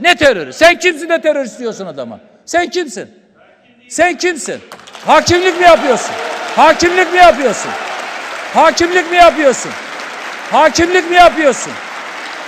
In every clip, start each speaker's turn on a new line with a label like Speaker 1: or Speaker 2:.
Speaker 1: Ne terörü? Sen kimsin de terör istiyorsun adama? Sen kimsin? Sen kimsin? Hakimlik mi yapıyorsun? Hakimlik mi yapıyorsun? Hakimlik mi yapıyorsun? Hakimlik mi yapıyorsun?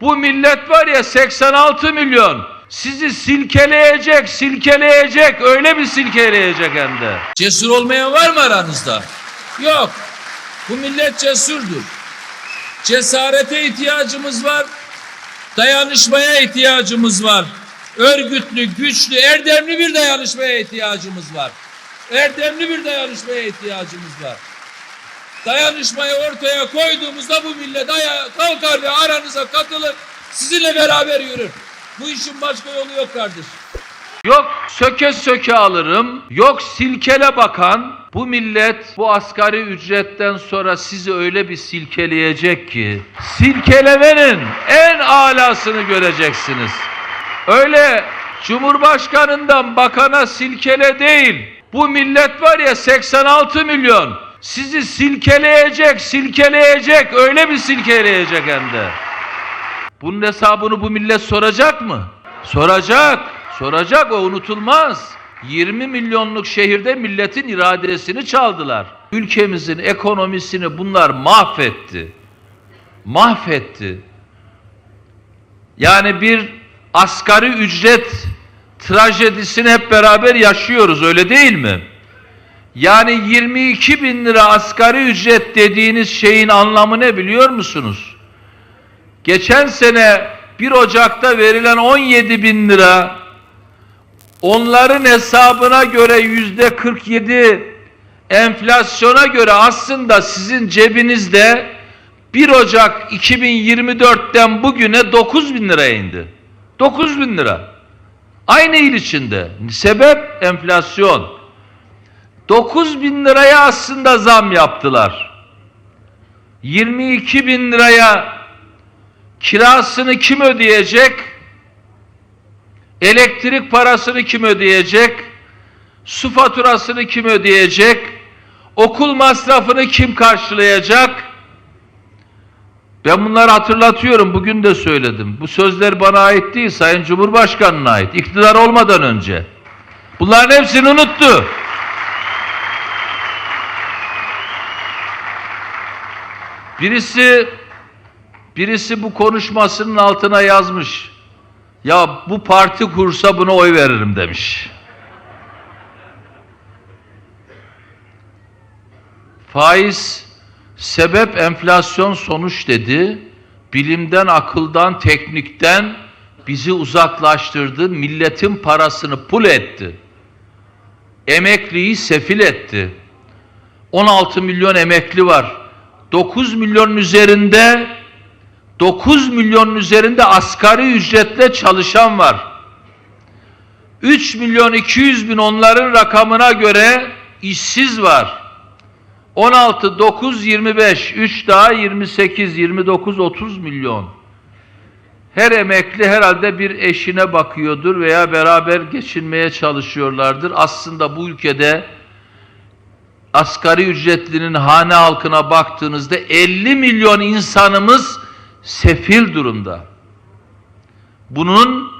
Speaker 2: Bu millet var ya 86 milyon. Sizi silkeleyecek, silkeleyecek, öyle bir silkeleyecek hem de.
Speaker 1: Cesur olmayan var mı aranızda? Yok. Bu millet cesurdur. Cesarete ihtiyacımız var. Dayanışmaya ihtiyacımız var. Örgütlü, güçlü, erdemli bir dayanışmaya ihtiyacımız var. Erdemli bir dayanışmaya ihtiyacımız var. Dayanışmayı ortaya koyduğumuzda bu millet kalkar ve aranıza katılır. Sizinle beraber yürür. Bu işin başka yolu yok kardeşim.
Speaker 2: Yok söke söke alırım, yok silkele bakan. Bu millet bu asgari ücretten sonra sizi öyle bir silkeleyecek ki silkelemenin en alasını göreceksiniz. Öyle Cumhurbaşkanından bakana silkele değil. Bu millet var ya 86 milyon. Sizi silkeleyecek, silkeleyecek, öyle bir silkeleyecek hem de. Bunun hesabını bu millet soracak mı? Soracak. Soracak o unutulmaz. 20 milyonluk şehirde milletin iradesini çaldılar. Ülkemizin ekonomisini bunlar mahvetti. Mahvetti. Yani bir asgari ücret trajedisini hep beraber yaşıyoruz öyle değil mi? Yani 22 bin lira asgari ücret dediğiniz şeyin anlamı ne biliyor musunuz? Geçen sene 1 Ocak'ta verilen 17 bin lira onların hesabına göre yüzde 47 enflasyona göre aslında sizin cebinizde 1 Ocak 2024'ten bugüne 9 bin liraya indi. 9 bin lira. Aynı yıl içinde. Sebep enflasyon. 9 bin liraya aslında zam yaptılar. 22 bin liraya kirasını kim ödeyecek? Elektrik parasını kim ödeyecek? Su faturasını kim ödeyecek? Okul masrafını kim karşılayacak? Ben bunları hatırlatıyorum. Bugün de söyledim. Bu sözler bana ait değil. Sayın Cumhurbaşkanı'na ait. İktidar olmadan önce. Bunların hepsini unuttu. Birisi birisi bu konuşmasının altına yazmış. Ya bu parti kursa buna oy veririm demiş. Faiz sebep enflasyon sonuç dedi. Bilimden, akıldan, teknikten bizi uzaklaştırdı. Milletin parasını pul etti. Emekliyi sefil etti. 16 milyon emekli var. 9 milyonun üzerinde 9 milyonun üzerinde asgari ücretle çalışan var. 3 milyon 200 bin onların rakamına göre işsiz var. 16, 9, 25, 3 daha 28, 29, 30 milyon. Her emekli herhalde bir eşine bakıyordur veya beraber geçinmeye çalışıyorlardır. Aslında bu ülkede asgari ücretlinin hane halkına baktığınızda 50 milyon insanımız sefil durumda. Bunun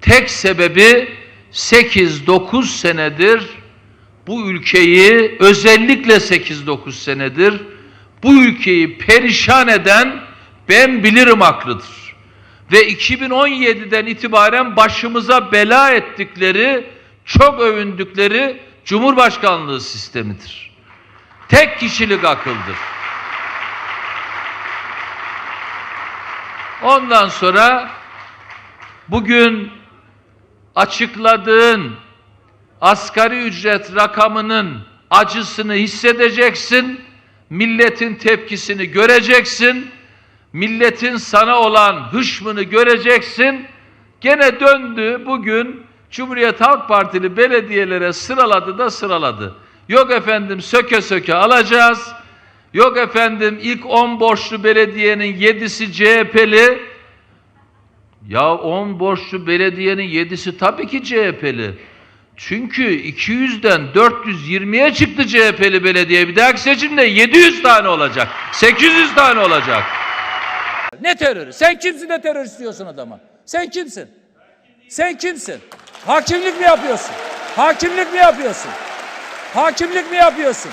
Speaker 2: tek sebebi 8-9 senedir bu ülkeyi özellikle 8-9 senedir bu ülkeyi perişan eden ben bilirim aklıdır. Ve 2017'den itibaren başımıza bela ettikleri, çok övündükleri Cumhurbaşkanlığı sistemidir. Tek kişilik akıldır. Ondan sonra bugün açıkladığın asgari ücret rakamının acısını hissedeceksin, milletin tepkisini göreceksin, milletin sana olan hışmını göreceksin. Gene döndü bugün Cumhuriyet Halk Partili belediyelere sıraladı da sıraladı. Yok efendim söke söke alacağız. Yok efendim ilk 10 borçlu belediyenin 7'si CHP'li. Ya 10 borçlu belediyenin 7'si tabii ki CHP'li. Çünkü 200'den 420'ye çıktı CHP'li belediye. Bir dahaki seçimde 700 tane olacak. 800 tane olacak.
Speaker 1: Ne terörü? Sen kimsin de terör istiyorsun adama? Sen kimsin?
Speaker 2: Sen kimsin? Hakimlik mi yapıyorsun? Hakimlik mi yapıyorsun? Hakimlik mi yapıyorsun?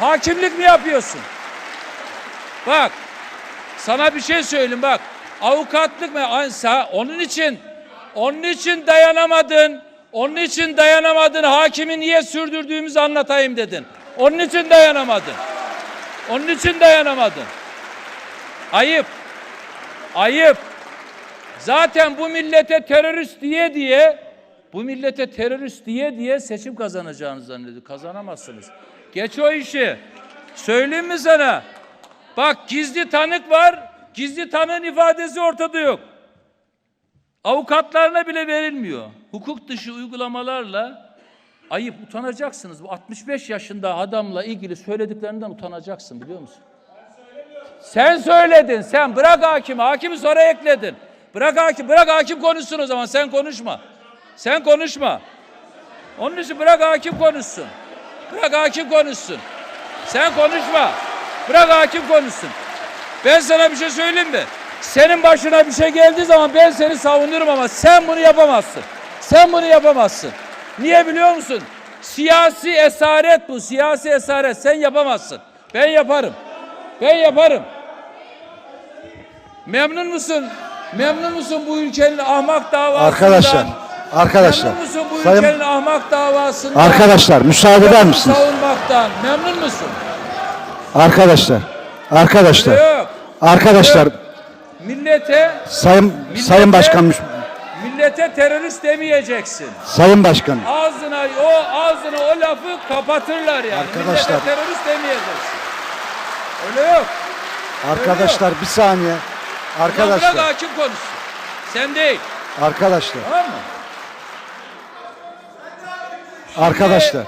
Speaker 2: Hakimlik mi yapıyorsun? Bak, sana bir şey söyleyeyim bak. Avukatlık mı? Sen- Onun için, onun için dayanamadın. Onun için dayanamadın. Hakimi niye sürdürdüğümüzü anlatayım dedin. Onun için dayanamadın. Onun için dayanamadın. Ayıp. Ayıp. Zaten bu millete terörist diye diye bu millete terörist diye diye seçim kazanacağınızı zannediyor. Kazanamazsınız. Geç o işi. Söyleyeyim mi sana? Bak gizli tanık var. Gizli tanığın ifadesi ortada yok. Avukatlarına bile verilmiyor. Hukuk dışı uygulamalarla ayıp utanacaksınız. Bu 65 yaşında adamla ilgili söylediklerinden utanacaksın biliyor musun? Sen söyledin. Sen bırak hakimi. Hakimi sonra ekledin. Bırak hakim, bırak hakim konuşsun o zaman. Sen konuşma. Sen konuşma. Onun için bırak hakim konuşsun. Bırak hakim konuşsun. Sen konuşma. Bırak hakim konuşsun. Ben sana bir şey söyleyeyim mi? Senin başına bir şey geldiği zaman ben seni savunurum ama sen bunu yapamazsın. Sen bunu yapamazsın. Niye biliyor musun? Siyasi esaret bu. Siyasi esaret. Sen yapamazsın. Ben yaparım. Ben yaparım. Memnun musun? Memnun musun bu ülkenin ahmak davasından?
Speaker 3: Arkadaşlar, arkadaşlar,
Speaker 2: Memnun musun bu
Speaker 3: sayın-
Speaker 2: ülkenin ahmak davasından?
Speaker 3: Arkadaşlar müsaade eder misiniz?
Speaker 2: Savunmaktan. Memnun musun?
Speaker 3: Arkadaşlar, arkadaşlar,
Speaker 2: Yok.
Speaker 3: arkadaşlar,
Speaker 2: Millete
Speaker 3: sayın sayın başkan,
Speaker 2: millete terörist demeyeceksin.
Speaker 3: sayın başkan,
Speaker 2: Ağzına o ağzına o lafı kapatırlar yani.
Speaker 3: Arkadaşlar.
Speaker 2: Millete terörist demeyeceksin. Öyle yok.
Speaker 3: arkadaşlar bir saniye,
Speaker 2: Ulan Bırak
Speaker 3: arkadaşlar,
Speaker 2: hakim konuşsun. Sen değil.
Speaker 3: arkadaşlar,
Speaker 2: Tamam mı?
Speaker 3: Arkadaşlar,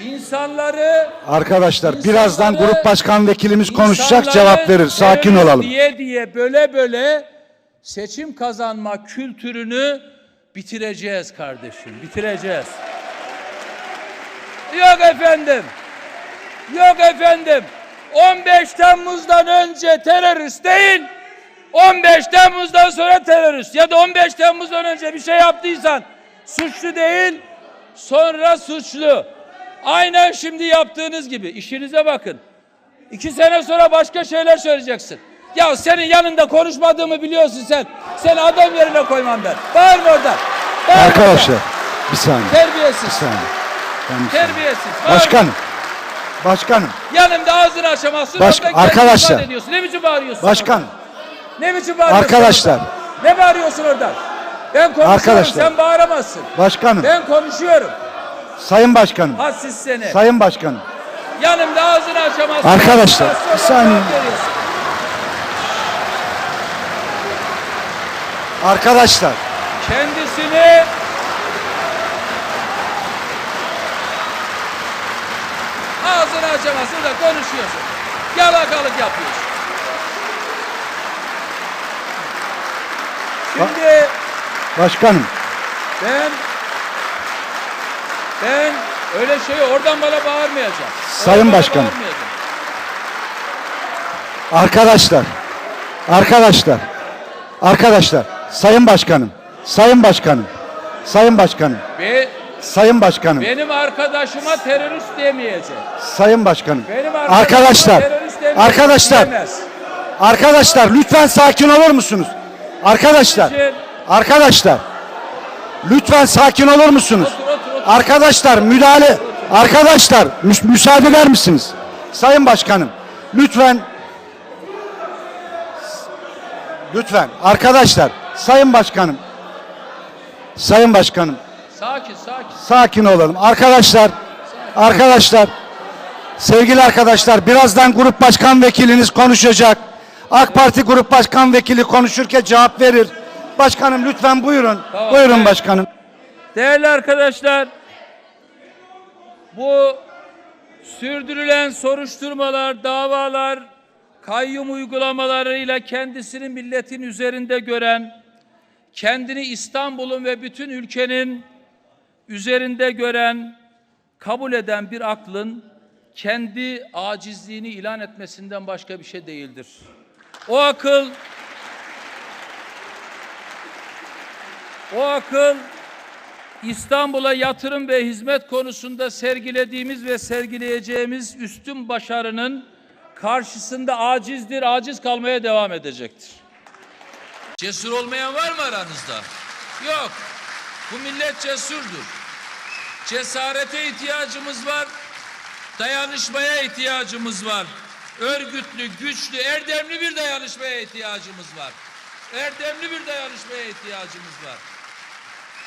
Speaker 2: İnsanları
Speaker 3: arkadaşlar. Birazdan grup başkan vekilimiz konuşacak, cevap verir. Sakin olalım.
Speaker 2: Diye diye böyle böyle seçim kazanma kültürünü bitireceğiz kardeşim. Bitireceğiz. Yok efendim. Yok efendim. 15 Temmuz'dan önce terörist değil. 15 Temmuz'dan sonra terörist ya da 15 Temmuz'dan önce bir şey yaptıysan suçlu değil, sonra suçlu. Aynen şimdi yaptığınız gibi işinize bakın. İki sene sonra başka şeyler söyleyeceksin. Ya senin yanında konuşmadığımı biliyorsun sen. Seni adam yerine koymam ben. Bağırma oradan. Bağırma
Speaker 3: Arkadaşlar, bir saniye.
Speaker 2: Terbiyesiz.
Speaker 3: bir saniye. Ben bir.
Speaker 2: Terbiyesiz. Bağırma.
Speaker 3: Başkanım, başkanım,
Speaker 2: Yanımda ağzını açamazsın.
Speaker 3: Baş- arkadaşlar.
Speaker 2: Ne biçim bağırıyorsun?
Speaker 3: başkanım,
Speaker 2: Ne biçim bağırıyorsun?
Speaker 3: Arkadaşlar.
Speaker 2: oradan? Ne bağırıyorsun oradan? Ben konuşuyorum
Speaker 3: Arkadaşlar.
Speaker 2: sen bağıramazsın.
Speaker 3: başkanım,
Speaker 2: Ben konuşuyorum.
Speaker 3: sayın başkanım,
Speaker 2: Hassiz seni.
Speaker 3: sayın başkanım.
Speaker 2: Yanımda ağzını açamazsın.
Speaker 3: Arkadaşlar, bir saniye. Arkadaşlar,
Speaker 2: Kendisini ağzını açamazsın da konuşuyorsun. Yalakalık yapıyorsun. Şimdi
Speaker 3: başkanım,
Speaker 2: ben ben öyle şey oradan bana bağırmayacağım.
Speaker 3: Sayın
Speaker 2: Oradan
Speaker 3: Başkanım.
Speaker 2: bağırmayacağım.
Speaker 3: Arkadaşlar, arkadaşlar, arkadaşlar, sayın başkanım, sayın başkanım, sayın başkanım,
Speaker 2: Ve
Speaker 3: sayın başkanım,
Speaker 2: benim arkadaşıma terörist demeyecek.
Speaker 3: sayın başkanım.
Speaker 2: Benim
Speaker 3: Arkadaşlar, arkadaşlar,
Speaker 2: diyemez.
Speaker 3: arkadaşlar lütfen sakin olur musunuz? Arkadaşlar,
Speaker 2: için-
Speaker 3: arkadaşlar, lütfen sakin olur musunuz? Arkadaşlar müdahale, arkadaşlar mü- müsaade eder misiniz? Sayın başkanım, lütfen Lütfen arkadaşlar, sayın başkanım, sayın başkanım,
Speaker 2: Sakin sakin.
Speaker 3: sakin olalım. Arkadaşlar, arkadaşlar, sevgili arkadaşlar, birazdan grup başkan vekiliniz konuşacak. AK Parti grup başkan vekili konuşurken cevap verir. Başkanım lütfen buyurun.
Speaker 2: Tamam,
Speaker 3: buyurun
Speaker 2: evet.
Speaker 3: başkanım.
Speaker 2: Değerli arkadaşlar, bu sürdürülen soruşturmalar, davalar, kayyum uygulamalarıyla kendisini milletin üzerinde gören, kendini İstanbul'un ve bütün ülkenin üzerinde gören, kabul eden bir aklın kendi acizliğini ilan etmesinden başka bir şey değildir. O akıl O akıl İstanbul'a yatırım ve hizmet konusunda sergilediğimiz ve sergileyeceğimiz üstün başarının karşısında acizdir, aciz kalmaya devam edecektir. Cesur olmayan var mı aranızda? Yok. Bu millet cesurdur. Cesarete ihtiyacımız var. Dayanışmaya ihtiyacımız var. Örgütlü, güçlü, erdemli bir dayanışmaya ihtiyacımız var. Erdemli bir dayanışmaya ihtiyacımız var.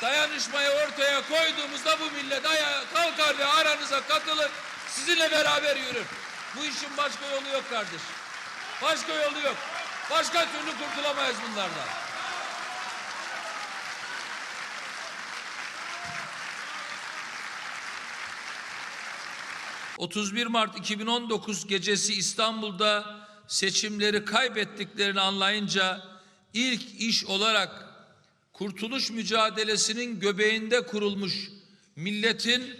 Speaker 2: Dayanışmayı ortaya koyduğumuzda bu millet ayağa kalkar ve aranıza katılır. Sizinle beraber yürür. Bu işin başka yolu yok kardeş. Başka yolu yok. Başka türlü kurtulamayız bunlardan. ...31 Mart 2019 gecesi İstanbul'da seçimleri kaybettiklerini anlayınca... ...ilk iş olarak kurtuluş mücadelesinin göbeğinde kurulmuş milletin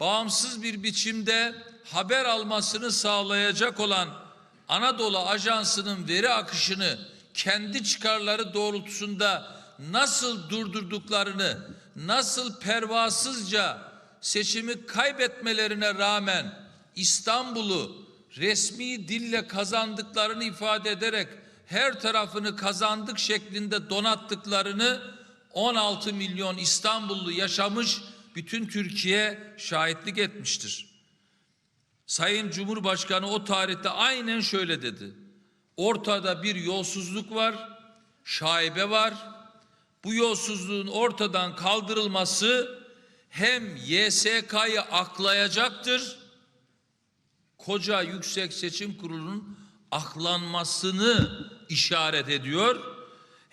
Speaker 2: bağımsız bir biçimde haber almasını sağlayacak olan Anadolu Ajansı'nın veri akışını kendi çıkarları doğrultusunda nasıl durdurduklarını, nasıl pervasızca seçimi kaybetmelerine rağmen İstanbul'u resmi dille kazandıklarını ifade ederek her tarafını kazandık şeklinde donattıklarını 16 milyon İstanbullu yaşamış bütün Türkiye şahitlik etmiştir. Sayın Cumhurbaşkanı o tarihte aynen şöyle dedi. Ortada bir yolsuzluk var, şaibe var. Bu yolsuzluğun ortadan kaldırılması hem YSK'yı aklayacaktır, koca Yüksek Seçim Kurulu'nun aklanmasını işaret ediyor.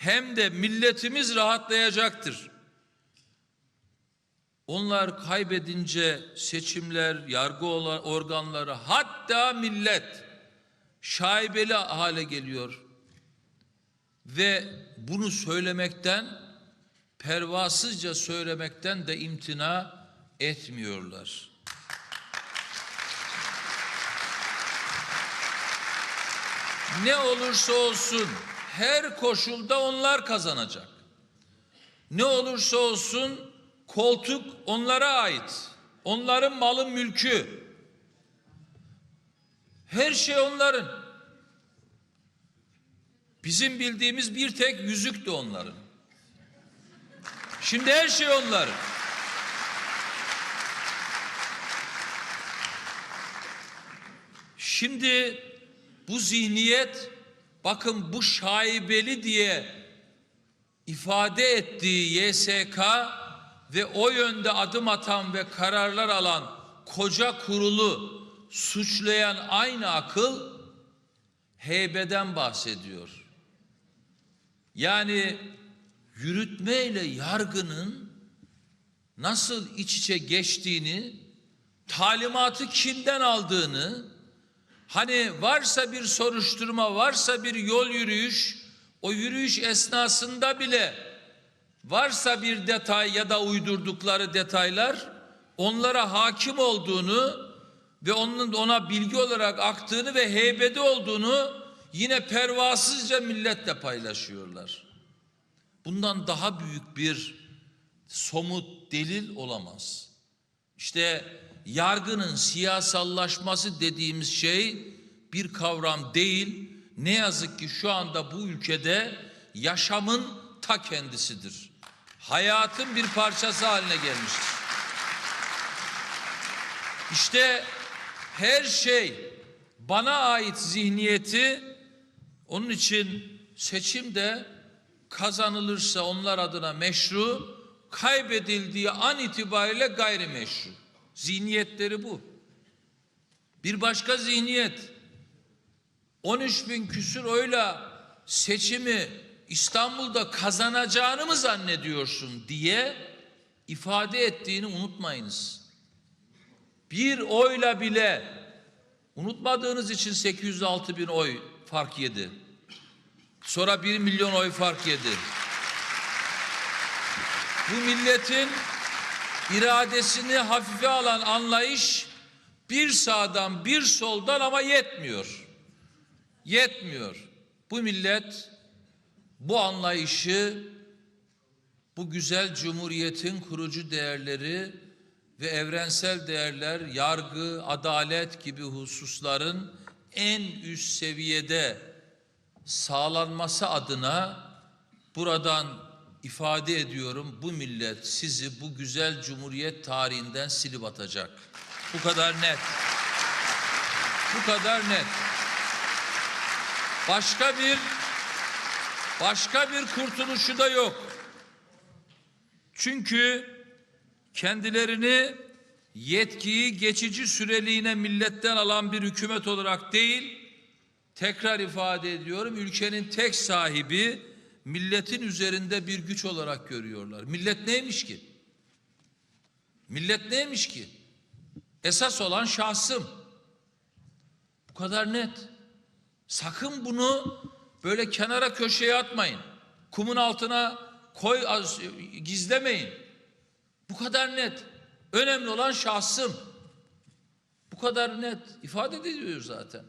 Speaker 2: Hem de milletimiz rahatlayacaktır. Onlar kaybedince seçimler, yargı organları hatta millet şaibeli hale geliyor. Ve bunu söylemekten, pervasızca söylemekten de imtina etmiyorlar. Ne olursa olsun her koşulda onlar kazanacak. Ne olursa olsun koltuk onlara ait. Onların malı mülkü. Her şey onların. Bizim bildiğimiz bir tek yüzük de onların. Şimdi her şey onların. Şimdi bu zihniyet bakın bu şaibeli diye ifade ettiği YSK ve o yönde adım atan ve kararlar alan koca kurulu suçlayan aynı akıl heybeden bahsediyor. Yani yürütme ile yargının nasıl iç içe geçtiğini, talimatı kimden aldığını, Hani varsa bir soruşturma, varsa bir yol yürüyüş, o yürüyüş esnasında bile varsa bir detay ya da uydurdukları detaylar onlara hakim olduğunu ve onun ona bilgi olarak aktığını ve heybede olduğunu yine pervasızca milletle paylaşıyorlar. Bundan daha büyük bir somut delil olamaz. İşte yargının siyasallaşması dediğimiz şey bir kavram değil. Ne yazık ki şu anda bu ülkede yaşamın ta kendisidir. Hayatın bir parçası haline gelmiştir. İşte her şey bana ait zihniyeti onun için seçimde kazanılırsa onlar adına meşru, kaybedildiği an itibariyle gayrimeşru. Zihniyetleri bu. Bir başka zihniyet 13 bin küsur oyla seçimi İstanbul'da kazanacağını mı zannediyorsun diye ifade ettiğini unutmayınız. Bir oyla bile unutmadığınız için 806 bin oy fark yedi. Sonra 1 milyon oy fark yedi. Bu milletin iradesini hafife alan anlayış bir sağdan bir soldan ama yetmiyor. Yetmiyor. Bu millet bu anlayışı bu güzel cumhuriyetin kurucu değerleri ve evrensel değerler, yargı, adalet gibi hususların en üst seviyede sağlanması adına buradan ifade ediyorum bu millet sizi bu güzel cumhuriyet tarihinden silip atacak. Bu kadar net. Bu kadar net. Başka bir başka bir kurtuluşu da yok. Çünkü kendilerini yetkiyi geçici süreliğine milletten alan bir hükümet olarak değil, tekrar ifade ediyorum, ülkenin tek sahibi milletin üzerinde bir güç olarak görüyorlar. Millet neymiş ki? Millet neymiş ki? Esas olan şahsım. Bu kadar net. Sakın bunu böyle kenara köşeye atmayın. Kumun altına koy gizlemeyin. Bu kadar net. Önemli olan şahsım. Bu kadar net ifade ediyor zaten.